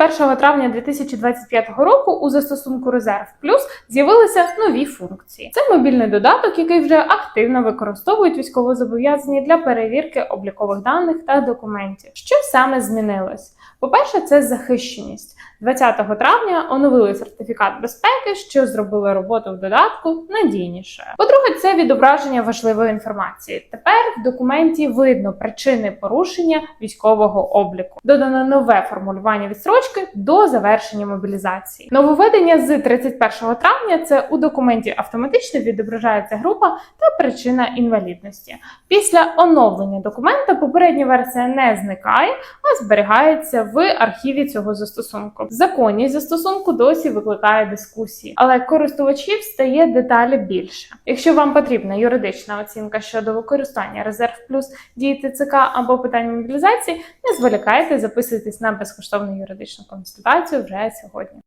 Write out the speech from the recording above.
1 травня 2025 року у застосунку Резерв Плюс з'явилися нові функції. Це мобільний додаток, який вже активно використовують військовозобов'язані для перевірки облікових даних та документів. Що саме змінилось? По-перше, це захищеність. 20 травня оновили сертифікат безпеки, що зробили роботу в додатку надійнішою. По-друге, це відображення важливої інформації. Тепер в документі видно причини порушення військового обліку. Додано нове формулювання відстрочки до завершення мобілізації. Нововведення з 31 травня це у документі автоматично відображається група та причина інвалідності. Після оновлення документа попередня версія не зникає, а зберігається в архіві цього застосунку. Законність застосунку досі викликає дискусії, але користувачів стає деталі більше. Якщо вам потрібна юридична оцінка щодо використання резерв плюс дії ТЦК або питань мобілізації, не зволікайте, записуйтесь на безкоштовну юридичну консультацію вже сьогодні.